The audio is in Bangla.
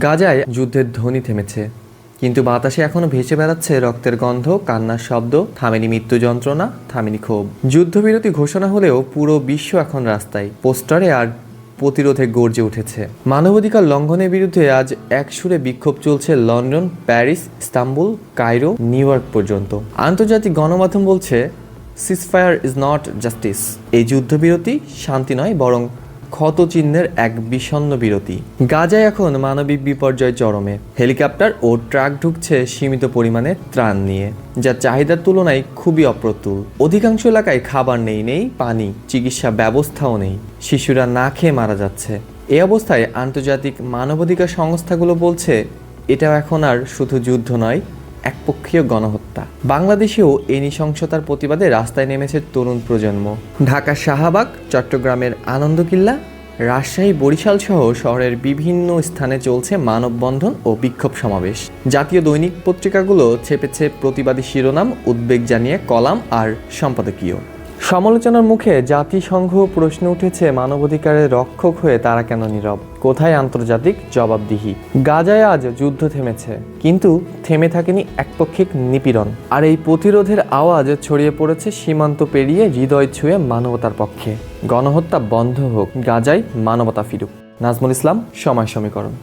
গাজায় যুদ্ধের ধ্বনি থেমেছে। কিন্তু বাতাসে এখনও ভেসে বেড়াচ্ছে রক্তের গন্ধ, কান্নার শব্দ, থামেনি মৃত্যু যন্ত্রণা, থামেনি ক্ষোভ। যুদ্ধবিরতি ঘোষণা হলেও পুরো বিশ্ব এখন রাস্তায়। পোস্টারে আর প্রতিরোধে গর্জে উঠেছে। মানবাধিকার লঙ্ঘনের বিরুদ্ধে আজ একসুরে বিক্ষোভ চলছে London, Paris, Istanbul, Cairo, New York পর্যন্ত। আন্তর্জাতিক গণমাধ্যম বলছে সিসফায়ার ইজ নট জাস্টিস এই যুদ্ধবিরতি শান্তি নয়, বরং ক্ষতচিহ্নের এক বিষণ্ণ বিরতি। গাজায় এখন মানবিক বিপর্যয় চরমে। হেলিকপ্টার ও ট্রাক ঢুকছে সীমিত পরিমাণে ত্রাণ নিয়ে, যা চাহিদার তুলনায় খুবই অপ্রতুল। অধিকাংশ এলাকায় খাবার নেই নেই, পানি, চিকিৎসা ব্যবস্থাও নেই। শিশুরা না খেয়ে মারা যাচ্ছে। এ অবস্থায় আন্তর্জাতিক মানবাধিকার সংস্থাগুলো বলছে, এটাও এখন আর শুধু যুদ্ধ নয় একপক্ষীয় গণহত্যা। বাংলাদেশেও এই নৃশংসতার প্রতিবাদে রাস্তায় নেমেছে তরুণ প্রজন্ম। ঢাকার শাহবাগ, চট্টগ্রামের আনন্দকিল্লা, রাজশাহী, বরিশাল সহ শহরের বিভিন্ন স্থানে চলছে মানববন্ধন ও বিক্ষোভ সমাবেশ। জাতীয় দৈনিক পত্রিকাগুলো ছেপেছে প্রতিবাদী শিরোনাম, উদ্বেগ জানিয়ে কলাম আর সম্পাদকীয়। সমালোচনার মুখে জাতিসংঘ প্রশ্ন উঠেছে, মানবাধিকারের রক্ষক হয়ে তারা কেন নীরব? কোথায় আন্তর্জাতিক জবাবদিহি? গাজায় আজ যুদ্ধ থেমেছে, কিন্তু থেমে থাকেনি একপক্ষিক নিপীড়ন। আর এই প্রতিরোধের আওয়াজ ছড়িয়ে পড়েছে সীমান্ত পেরিয়ে হৃদয় ছুঁয়ে মানবতার পক্ষে। গণহত্যা বন্ধ হোক, গাজায় মানবতা ফিরুক। নাজমুল ইসলাম, সময় সমীকরণ।